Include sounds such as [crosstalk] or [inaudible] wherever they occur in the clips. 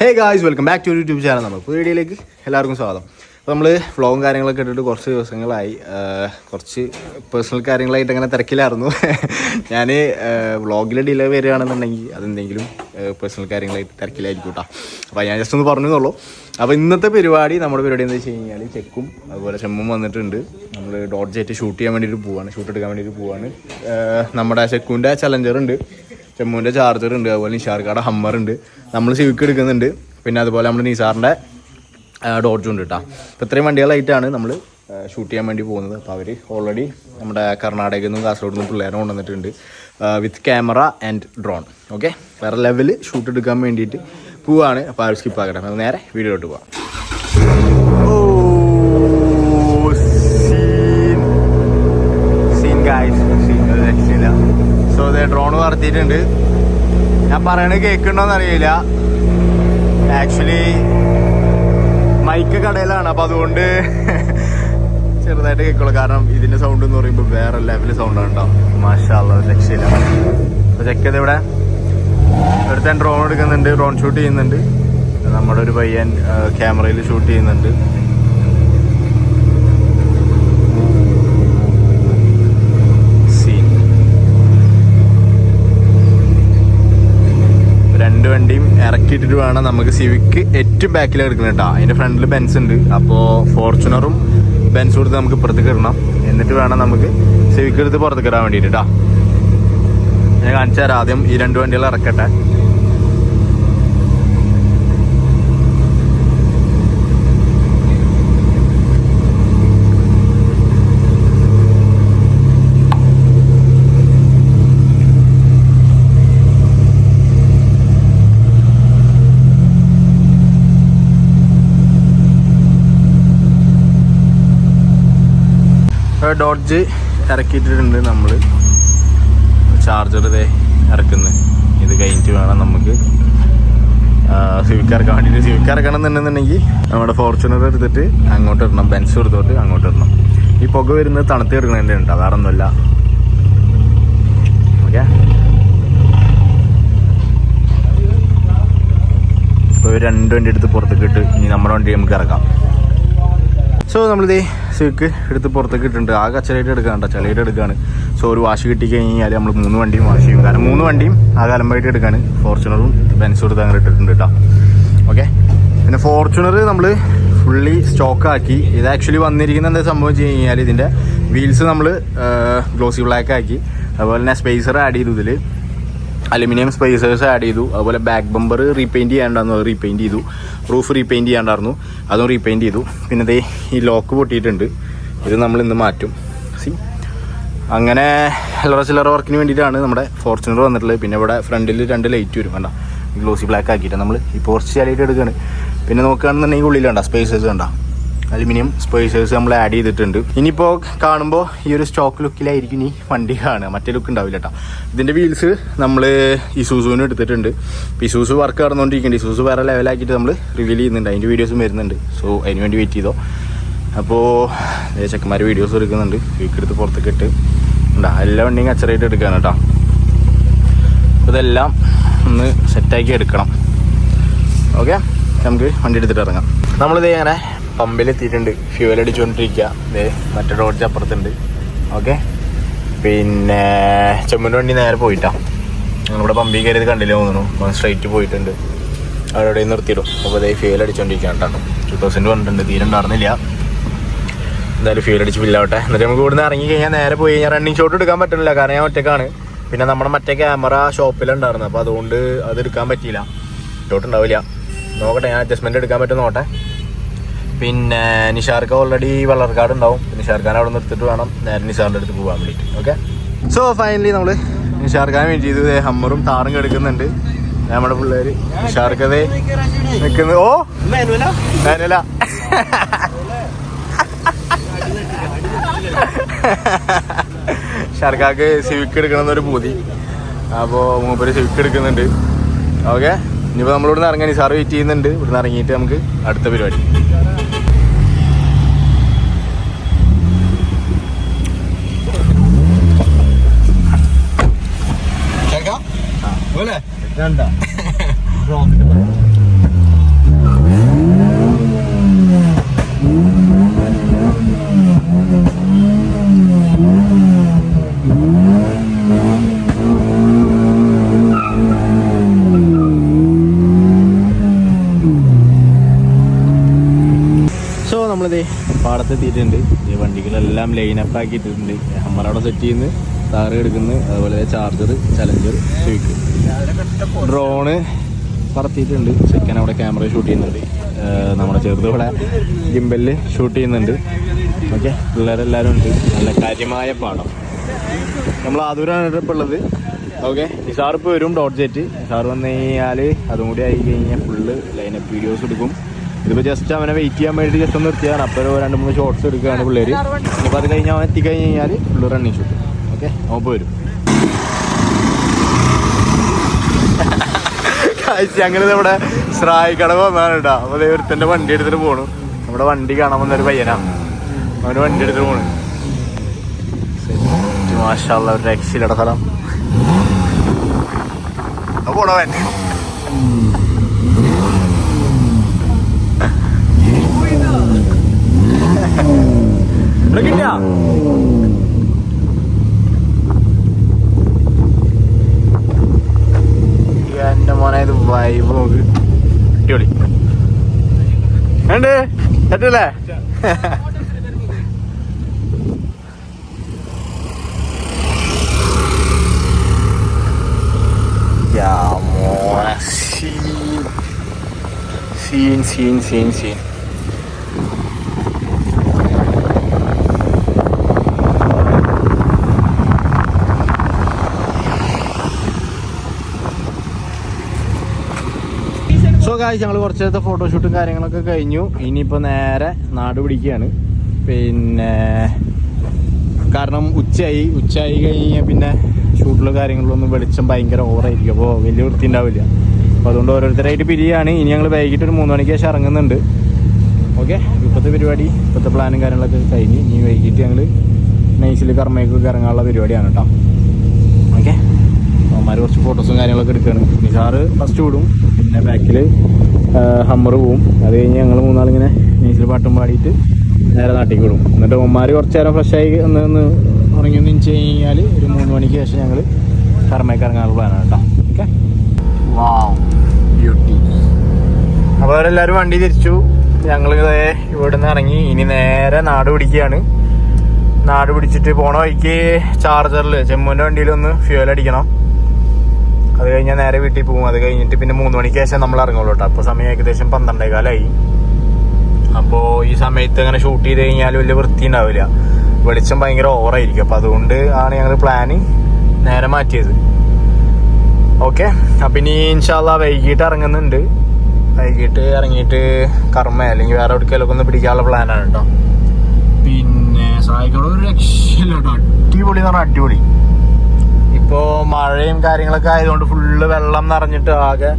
Hey guys welcome back to YouTube channel നമ്മൾ പുതിയ വീഡിയോയിലേക്ക് എല്ലാവർക്കും സ്വാഗതം. അപ്പോൾ നമ്മൾ വ്ളോഗും കാര്യങ്ങളൊക്കെ ഇട്ടിട്ട് കുറച്ച് ദിവസങ്ങളായി. കുറച്ച് പേഴ്സണൽ കാര്യങ്ങളായിട്ട് അങ്ങനെ തിരക്കിലായിരുന്നു. ഞാൻ വ്ളോഗിൽ ഡിലേ വരികയാണെന്നുണ്ടെങ്കിൽ അതെന്തെങ്കിലും പേഴ്സണൽ കാര്യങ്ങളായിട്ട് തിരക്കിലായിരിക്കും കേട്ടോ അപ്പോൾ ഞാൻ ജസ്റ്റ് ഒന്ന് പറഞ്ഞു എന്നുള്ളൂ അപ്പോൾ ഇന്നത്തെ പരിപാടി നമ്മുടെ പരിപാടി എന്താ വെച്ച് കഴിഞ്ഞാൽ ചെക്കും അതുപോലെ ചെമ്മും വന്നിട്ടുണ്ട്. നമ്മൾ ഡോട്ട് ജെറ്റ് ഷൂട്ട് ചെയ്യാൻ വേണ്ടിയിട്ട് പോവാണ് ഷൂട്ട് എടുക്കാൻ വേണ്ടിയിട്ട് പോവാണ്. നമ്മുടെ ചെക്കുന്റെ ചലഞ്ചർ ഉണ്ട്. ചെമ്മുവിന്റെ ചാർജർ ഉണ്ട് അതുപോലെ നിഷാർക്കാടെ ഹമ്മർ ഉണ്ട്. നമ്മൾ സിവിക്ക് എടുക്കുന്നുണ്ട്. പിന്നെ അതുപോലെ നമ്മൾ നിസാറിന്റെ ഡോഡ്ജും ഉണ്ട് കേട്ടോ അപ്പോൾ ഇത്രയും വണ്ടികളായിട്ടാണ് നമ്മൾ ഷൂട്ട് ചെയ്യാൻ വേണ്ടി പോകുന്നത്. അപ്പോൾ അവർ ഓൾറെഡി നമ്മുടെ കർണാടകയിൽ നിന്നും കാസർഗോഡ് നിന്നും പിള്ളേരെ കൊണ്ടുവന്നിട്ടുണ്ട് with camera and drone okay വേറെ ലെവൽ ഷൂട്ട് എടുക്കാൻ വേണ്ടിയിട്ട് പോവാണ്. അപ്പോൾ ആ സ്കിപ്പ് ആക്കട്ടെ. നേരെ വീഡിയോട്ട് പോവാം സീൻ ഗായ്സ് സീൻ രക്ഷയില്ല സോ ഇതേ ഡ്രോൺ പറത്തിയിട്ടുണ്ട് ഞാൻ പറയണത് കേൾക്കണ്ടോന്ന് അറിയില്ല. ആക്ച്വലി മൈക്ക് കടയിലാണ്. അപ്പൊ അതുകൊണ്ട് [laughs] ചെറുതായിട്ട് കേൾക്കുള്ളൂ. കാരണം ഇതിന്റെ സൗണ്ട് എന്ന് പറയുമ്പോൾ വേറെ ലെവൽ സൗണ്ട് ഉണ്ടോ മാഷാള്ള രക്ഷയില്ല. അപ്പൊ ചെക്ക് ചെയ്ത് ഇവിടെ. ഒരുത്തൻ ഡ്രോൺ എടുക്കുന്നുണ്ട് ഡ്രോൺ ഷൂട്ട് ചെയ്യുന്നുണ്ട്. നമ്മുടെ ഒരു പയ്യൻ ക്യാമറയിൽ ഷൂട്ട് ചെയ്യുന്നുണ്ട് സീൻ രണ്ട് വണ്ടിയും ഇറക്കിയിട്ടിട്ട് വേണം നമുക്ക് സിവിക്ക് ഏറ്റവും ബാക്കിൽ എടുക്കണം കേട്ടോ അതിന്റെ ഫ്രണ്ടിൽ ബെൻസ് ഉണ്ട്. അപ്പോൾ ഫോർച്യൂണറും ബെൻസ് കൊടുത്ത് നമുക്ക് ഇപ്പുറത്തേക്ക് ഇടണം. എന്നിട്ട് വേണം നമുക്ക് സിവിക്ക് എടുത്ത് പുറത്തേക്ക് ഇടാൻ വേണ്ടിയിട്ട് കേട്ടോ ഞാൻ കാണിച്ചു തരാം. ആദ്യം ഈ രണ്ട് വണ്ടികൾ ഇറക്കട്ടെ. ഡോഡ്ജ് ഇറക്കിയിട്ടുണ്ട് നമ്മൾ ചാർജർ ഇതേ ഇറക്കുന്നത് ഇത് കഴിഞ്ഞിട്ട് വേണം നമുക്ക് സിവിക്ക് ഇറക്കാൻ വേണ്ടിയിട്ട് സിവിക്ക് ഇറക്കണം എന്നുണ്ടെന്നുണ്ടെങ്കിൽ നമ്മുടെ ഫോർച്യൂണർ എടുത്തിട്ട് അങ്ങോട്ട് ഇടണം. ബെൻസ് എടുത്തോട്ട് അങ്ങോട്ട് ഇടണം. ഈ പുക വരുന്നത് തണുത്ത് എടുക്കണതിന്റെ ഉണ്ട്. വേറെ ഓക്കെ ഇപ്പോൾ രണ്ട് വണ്ടി എടുത്ത് പുറത്തേക്ക് ഇട്ട് ഇനി നമ്മുടെ വണ്ടി നമുക്ക് ഇറക്കാം. സോ നമ്മളിത് സിക്ക് എടുത്ത് പുറത്തേക്ക് ഇട്ടിട്ടുണ്ട്. ആകെ കച്ചലായിട്ട് എടുക്കാണ്ട ചളിയായിട്ട് എടുക്കുകയാണ് സോ ഒരു വാഷ് കിട്ടി കഴിഞ്ഞാൽ നമ്മൾ മൂന്ന് വണ്ടിയും വാഷ് ചെയ്യും. കാരണം മൂന്ന് വണ്ടിയും ആ കലമ്പായിട്ട് എടുക്കാണ്. ഫോർച്യൂണറും ബെൻസും എടുത്ത് അങ്ങനെ ഇട്ടിട്ടുണ്ട് കേട്ടോ ഓക്കെ പിന്നെ ഫോർച്യൂണർ നമ്മൾ ഫുള്ളി സ്റ്റോക്കാക്കി ഇത് ആക്ച്വലി വന്നിരിക്കുന്ന എന്താ സംഭവം വെച്ച് കഴിഞ്ഞാൽ ഇതിന്റെ വീൽസ് നമ്മൾ ഗ്ലോസി ബ്ലാക്ക് ആക്കി. അതുപോലെ തന്നെ സ്പേസർ ആഡ് ചെയ്തു ഇതിൽ അലുമിനിയം സ്പേസേഴ്സ് ആഡ് ചെയ്തു. അതുപോലെ ബാക്ക് ബമ്പർ റീപെയിന്റ് ചെയ്യാണ്ടായിരുന്നു അത് റീപെയിന്റ് ചെയ്തു. റൂഫ് റീപെയിന്റ് ചെയ്യാണ്ടായിരുന്നു അതും റീപെയിന്റ് ചെയ്തു. പിന്നെ ദേ ഈ ലോക്ക് പൊട്ടിയിട്ടുണ്ട്. ഇത് നമ്മൾ ഇന്ന് മാറ്റും. സി അങ്ങനെ ചില്ലറ ചില്ലറ വർക്കിന് വേണ്ടിയിട്ടാണ് നമ്മുടെ ഫോർച്യൂണർ വന്നിട്ടുള്ളത്. പിന്നെ ഇവിടെ ഫ്രണ്ടിൽ രണ്ട് ലൈറ്റ് വരും. വേണ്ട ഗ്ലോസി ബ്ലാക്ക് ആക്കിയിട്ട് നമ്മൾ ഈ പോർച്ച് ചാലിയിട്ട് എടുക്കുകയാണ് പിന്നെ നോക്കുകയാണെന്നുണ്ടെങ്കിൽ ഉള്ളിൽ വേണ്ട സ്പേസേഴ്സ് കണ്ട? അലുമിനിയം സ്പേസേഴ്സ് നമ്മൾ ആഡ് ചെയ്തിട്ടുണ്ട്. ഇനിയിപ്പോൾ കാണുമ്പോൾ ഈ ഒരു സ്റ്റോക്ക് ലുക്കിലായിരിക്കും ഈ വണ്ടി കാണുക. മറ്റേ ലുക്ക് ഉണ്ടാവില്ല കേട്ടോ ഇതിന്റെ വീൽസ് നമ്മൾ ഇസൂസുവിനും എടുത്തിട്ടുണ്ട്. ഇപ്പോൾ ഇസൂസ് വർക്ക് നടന്നുകൊണ്ടിരിക്കുന്നുണ്ട് ഇസൂസ് വേറെ ലെവലാക്കിയിട്ട് നമ്മൾ റിവീൽ ചെയ്യുന്നുണ്ട്. അതിന്റെ വീഡിയോസും വരുന്നുണ്ട്. സോ അതിന് വേണ്ടി വെയിറ്റ് ചെയ്തോ. അപ്പോൾ ചെക്കന്മാർ വീഡിയോസ് എടുക്കുന്നുണ്ട്. വീക്കെടുത്ത് പുറത്തേക്ക് ഇട്ട്. ഉണ്ടാ എല്ലാ വണ്ടിയും കച്ചറായിട്ട് എടുക്കാൻ കേട്ടോ അപ്പോൾ ഇതെല്ലാം ഒന്ന് സെറ്റാക്കി എടുക്കണം. ഓക്കെ നമുക്ക് വണ്ടി എടുത്തിട്ട് ഇറങ്ങാം. നമ്മളിത് അങ്ങനെ പമ്പിൽ എത്തിയിട്ടുണ്ട് ഫ്യൂവൽ അടിച്ചുകൊണ്ടിരിക്കുക ഇതേ മറ്റേ റോഡ് അപ്പുറത്തുണ്ട്. ഓക്കെ പിന്നെ ചെമ്മന്റെ വണ്ടി നേരെ പോയിട്ടാ. ഞങ്ങളിവിടെ പമ്പിൽ കയറിയത് കണ്ടില്ല തോന്നുന്നു. സ്ട്രൈറ്റ് പോയിട്ടുണ്ട്. അവിടെ നിർത്തിയിടും. അപ്പോൾ അതേ ഫ്യൂവൽ അടിച്ചുകൊണ്ടിരിക്കുക കേട്ടോ. ടു തൗസൻഡ് പറഞ്ഞിട്ടുണ്ട് തീരെ ഉണ്ടായിരുന്നില്ല. എന്തായാലും ഫ്യൂൽ അടിച്ച് ഫില്ലാവട്ടെ എന്നിട്ട് നമുക്ക് ഇവിടുന്ന് ഇറങ്ങി കഴിഞ്ഞാൽ നേരെ പോയി കഴിഞ്ഞാൽ റണ്ണിങ് ഷോട്ട് എടുക്കാൻ പറ്റുന്നില്ല കാരണം ഞാൻ ഒറ്റക്കാണ്. പിന്നെ നമ്മുടെ മറ്റേ ക്യാമറ ഷോപ്പിലുണ്ടായിരുന്നു. അപ്പോൾ അതുകൊണ്ട് അത് എടുക്കാൻ പറ്റിയില്ല. ഷോട്ട് ഉണ്ടാവില്ല. നോക്കട്ടെ ഞാൻ അഡ്ജസ്റ്റ്മെന്റ് എടുക്കാൻ പറ്റും നോക്കട്ടെ. പിന്നെ നിഷാർക്ക് ഓൾറെഡി വളർക്കാട് ഉണ്ടാവും. നിഷാർഖാൻ അവിടെ നിർത്തിട്ട് വേണം. നേരെ നിഷാറിന്റെ അടുത്ത് പോകാൻ വേണ്ടിയിട്ട്. ഓക്കെ സോ ഫൈനലി നമ്മൾ നിഷാർഖാൻ വെയിറ്റ് ചെയ്ത്. ഹമ്മറും താറും കെടുക്കുന്നുണ്ട്. നമ്മുടെ പിള്ളേര്. നിഷാർക്കത് നിൽക്കുന്നത് ഓ മാനുവല? ഷർക്കാക്ക് സിവിക്ക് എടുക്കണം എന്നൊരു പൂതി. അപ്പോൾ മൂപ്പര് സിവിക്ക് എടുക്കുന്നുണ്ട്. ഓക്കെ ഇനിയിപ്പോൾ നമ്മളിവിടുന്ന് ഇറങ്ങാൻ സാർ വെയിറ്റ് ചെയ്യുന്നുണ്ട്. ഇവിടുന്ന് ഇറങ്ങിയിട്ട് നമുക്ക് അടുത്ത പരിപാടി. രണ്ടാ [laughs] നമ്മളിതേ പാടത്തെത്തിയിട്ടുണ്ട് ഈ വണ്ടികളെല്ലാം അപ്പ് ആക്കിയിട്ടുണ്ട് ഹമ്മർ അവിടെ സെറ്റ് ചെയ്യുന്നു. താറ് എടുക്കുന്നു. അതുപോലെ ചാർജർ ചലഞ്ചർ സ്വിക്ക് ഡ്രോണ് പറത്തിയിട്ടുണ്ട്. ചെക്കൻ അവിടെ ക്യാമറ ഷൂട്ട് ചെയ്യുന്നുണ്ട്. നമ്മുടെ ചെറുത് ഇവിടെ ഷൂട്ട് ചെയ്യുന്നുണ്ട്. ഓക്കെ പിള്ളേരെല്ലാവരും ഉണ്ട്. നല്ല കാര്യമായ പാഠം. നമ്മൾ ആദൂരാണ് ഇപ്പോൾ ഉള്ളത്. ഓക്കെ നിസാർ ഇപ്പോൾ വരും. ഡോട്ട് ജെറ്റ് നിസാർ വന്നു കഴിഞ്ഞാൽ അതും കൂടി ആയി കഴിഞ്ഞാൽ ഫുള്ള് ലൈനപ്പ് വീഡിയോസ് എടുക്കും. ഇതിപ്പോൾ ജസ്റ്റ് അവനെ വെയിറ്റ് ചെയ്യാൻ വേണ്ടി ജസ്റ്റ് ഒന്ന് നിർത്തിയാണ് അപ്പോൾ ഒരു രണ്ട് മൂന്ന് ഷോർട്സ് എടുക്കുകയാണ് പിള്ളേർ അപ്പൊ അത് കഴിഞ്ഞ് അവൻ എത്തിക്കഴിഞ്ഞ് കഴിഞ്ഞാൽ ഫുള്ള് റണ്ണിങ് ഷൂട്ട് ഓക്കെ അവൻ പോരും അങ്ങനെ [laughs] നമ്മുടെ സ്രായി കടവ് വന്നാണ് കേട്ടോ. അപ്പോൾ ഒരുത്തന്റെ വണ്ടി എടുത്തിട്ട് പോണു. നമ്മുടെ വണ്ടി കാണാൻ വന്നൊരു പയ്യനാണ് അവന് വണ്ടി എടുത്തിട്ട് പോണു. മാഷാള്ള ഒരു രക്ഷയിലട സ്ഥലം. പോണവൻ ഇവിടെ കിട്ടിയാ എന്റെ മോനെ ഇത് വൈബ് നോക്ക്. അടിപൊളി. ഉണ്ട് scene scene scene scene. So കാശ് ഞങ്ങൾ കുറച്ച് നേരത്തെ ഫോട്ടോഷൂട്ടും കാര്യങ്ങളൊക്കെ കഴിഞ്ഞു. ഇനിയിപ്പോൾ നേരെ നാട് പിടിക്കുകയാണ് പിന്നെ കാരണം ഉച്ചയായി. ഉച്ചയായി കഴിഞ്ഞാൽ പിന്നെ ഷൂട്ടിലും കാര്യങ്ങളിലൊന്നും വെളിച്ചം ഭയങ്കര ഓവറായിരിക്കും അപ്പോൾ വലിയ വൃത്തി ഉണ്ടാവില്ല അപ്പോൾ അതുകൊണ്ട് ഓരോരുത്തരായിട്ട് പിരിയാണ്. ഇനി ഞങ്ങൾ വൈകിട്ട് ഒരു മൂന്ന് മണിക്ക് ശേഷം ഇറങ്ങുന്നുണ്ട്. ഓക്കെ ഇപ്പോഴത്തെ പരിപാടി ഇപ്പോഴത്തെ പ്ലാനും കാര്യങ്ങളൊക്കെ കഴിഞ്ഞ് ഇനി വൈകിട്ട് ഞങ്ങൾ നൈസിൽ കർമ്മയൊക്കെ ഇറങ്ങാനുള്ള പരിപാടിയാണ് കേട്ടോ. ഓക്കെ അവന്മാർ കുറച്ച് ഫോട്ടോസും കാര്യങ്ങളൊക്കെ എടുക്കുകയാണ് നിസാറ് ഫസ്റ്റ് വിടും. പിന്നെ ബാക്കിൽ ഹമ്മർ പോവും. അത് കഴിഞ്ഞ് ഞങ്ങൾ മൂന്നാളിങ്ങനെ നൈസിൽ പാട്ടും പാടിയിട്ട് നേരെ നാട്ടിലേക്ക് വിടും എന്നിട്ട് അവന്മാർ കുറച്ച് നേരം ഫ്രഷായി ഒന്ന് ഒന്ന് ഉറങ്ങി ഒന്ന് ഇഞ്ച് കഴിഞ്ഞാൽ ഒരു മൂന്ന് മണിക്ക് ശേഷം ഞങ്ങൾ കർമ്മയ്ക്ക് ഇറങ്ങാനുള്ള പ്ലാനാണ് കേട്ടോ. ഓക്കെ? വാവ് ബ്യൂട്ടി അപ്പോൾ അവരെല്ലാവരും വണ്ടി തിരിച്ചു. ഞങ്ങൾ ഇവിടെ നിന്ന് ഇറങ്ങി. ഇനി നേരെ നാട് പിടിക്കുകയാണ്. നാട് പിടിച്ചിട്ട് പോണ വഴിക്ക് ചാർജറിൽ ചെമ്മുന്റെ വണ്ടിയിലൊന്ന് ഫ്യൂൽ അടിക്കണം. കഴിഞ്ഞാൽ നേരെ വീട്ടിൽ പോകും. അത് കഴിഞ്ഞിട്ട് പിന്നെ മൂന്ന് മണിക്ക് ശേഷം നമ്മൾ ഇറങ്ങുള്ളൂ കേട്ടോ അപ്പോൾ സമയം ഏകദേശം പന്ത്രണ്ടേ കാലമായി അപ്പോൾ ഈ സമയത്ത് അങ്ങനെ ഷൂട്ട് ചെയ്ത് കഴിഞ്ഞാൽ വലിയ വൃത്തി ഉണ്ടാവില്ല. വെളിച്ചം ഭയങ്കര ഓവറായിരിക്കും അപ്പോൾ അതുകൊണ്ട് ആണ് ഞങ്ങൾ പ്ലാന് നേരെ മാറ്റിയത്. ഓക്കെ അപ്പം ഇനി ഇൻഷാല്ല വൈകിട്ട് ഇറങ്ങുന്നുണ്ട്. വൈകിട്ട് ഇറങ്ങിയിട്ട് കർമ്മ അല്ലെങ്കിൽ വേറെ എവിടേക്കെങ്കിലും ഒന്ന് പിടിക്കാനുള്ള പ്ലാനാണ് കേട്ടോ പിന്നെ സായിക്കോട് ഒരു രക്ഷയില്ല കേട്ടോ അടിപൊളി എന്ന് പറഞ്ഞാൽ അടിപൊളി. ഇപ്പോൾ മഴയും കാര്യങ്ങളൊക്കെ ആയതുകൊണ്ട് ഫുള്ള് വെള്ളം നിറഞ്ഞിട്ട് ആകെ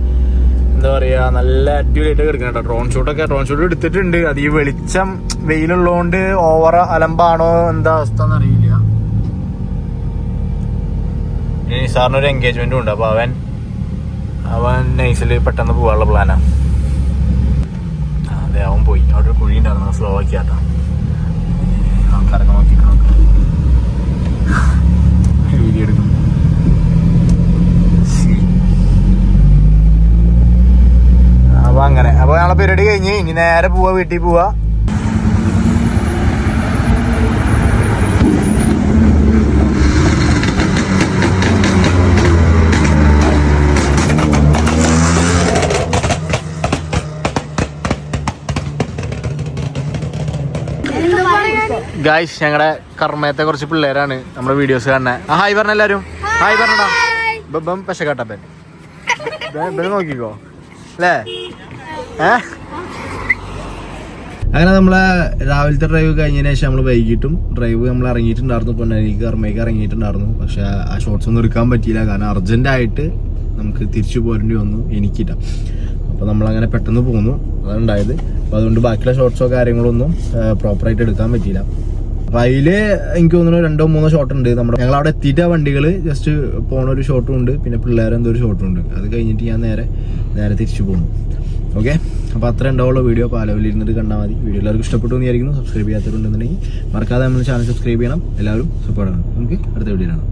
എന്താ പറയുക നല്ല അടിപൊളിയായിട്ട് കിടക്കണം കേട്ടോ. ഡ്രോൺ ഷൂട്ടൊക്കെ ഡ്രോൺ ഷൂട്ട് എടുത്തിട്ടുണ്ട്. അത് ഈ വെളിച്ചം വെയിലുള്ളതുകൊണ്ട് ഓവർ അലമ്പാണോ എന്താ അവസ്ഥ എന്നറിയില്ല സാറിന് ഒരു എൻഗേജ്മെന്റും ഉണ്ട്. അപ്പൊ അവൻ അവൻ നൈസിൽ പെട്ടെന്ന് പോകാനുള്ള പ്ലാനാ അതെ അവൻ പോയി. അവിടെ കുഴി ഉണ്ടായിരുന്നു. സ്ലോ ആക്കി ആട്ടാ ആൾക്കാരൊക്കെ നോക്കിക്കണം വീഡിയോ എടുക്കും അപ്പൊ അങ്ങനെ അപ്പൊ ഞങ്ങളെ പരിപാടി കഴിഞ്ഞ് ഇനി നേരെ പോവാ വീട്ടിൽ പോവാ. ഗായ്സ് ഞങ്ങളുടെ കർമ്മയത്തെ കുറച്ച് പിള്ളേരാണ് നമ്മുടെ വീഡിയോസ് കാണുന്നത് ആ ഹായ് പറഞ്ഞ എല്ലാവരും ഹായ് പറഞ്ഞടാ. ബം പശ കാട്ടപ്പൻ [laughs] നോക്കിക്കോ. അല്ലേ? അങ്ങനെ നമ്മളെ രാവിലത്തെ ഡ്രൈവ് കഴിഞ്ഞതിന് ശേഷം നമ്മൾ വൈകിട്ടും ഡ്രൈവ് നമ്മൾ ഇറങ്ങിയിട്ടുണ്ടായിരുന്നു. പൊന്നാനിക്ക് കർമ്മയ്ക്ക് ഇറങ്ങിയിട്ടുണ്ടായിരുന്നു. പക്ഷെ ആ ഷോർട്സ് ഒന്നും എടുക്കാൻ പറ്റിയില്ല. കാരണം അർജന്റ് ആയിട്ട് നമുക്ക് തിരിച്ചു പോരേണ്ടി വന്നു. എനിക്കില്ല. അപ്പോൾ നമ്മളങ്ങനെ പെട്ടെന്ന് പോന്നു. അതാണ് ഉണ്ടായത്. അപ്പോൾ അതുകൊണ്ട് ബാക്കിയുള്ള ഷോർട്സോ കാര്യങ്ങളൊന്നും പ്രോപ്പറായിട്ട് എടുക്കാൻ പറ്റിയില്ല. അപ്പോൾ അതിൽ എനിക്ക് തോന്നുന്നു രണ്ടോ മൂന്നോ ഷോട്ട് ഉണ്ട്. നമ്മുടെ ഞങ്ങൾ അവിടെ എത്തിയിട്ട് വണ്ടികൾ ജസ്റ്റ് പോണ ഒരു ഷോട്ടും ഉണ്ട്. പിന്നെ പിള്ളേരെന്തോ ഒരു ഷോട്ടും ഉണ്ട്. അത് കഴിഞ്ഞിട്ട് ഞാൻ നേരെ നേരെ തിരിച്ചു പോകുന്നു ഓക്കെ അപ്പോൾ അത്ര ഉണ്ടാവുള്ള. വീഡിയോ പാലവിൽ ഇരുന്നിട്ട് കണ്ടാൽ മതി. വീഡിയോ എല്ലാവർക്കും ഇഷ്ടപ്പെട്ടു എന്ന് വിചാരിക്കുന്നു. സബ്സ്ക്രൈബ് ചെയ്യാത്തവരുണ്ടെന്നുണ്ടെങ്കിൽ മറക്കാതെ നമ്മൾ ചാനൽ സബ്സ്ക്രൈബ് ചെയ്യണം. എല്ലാവരും സപ്പോർട്ട് ആണ് നമുക്ക് അടുത്ത വീഡിയോ കാണാം.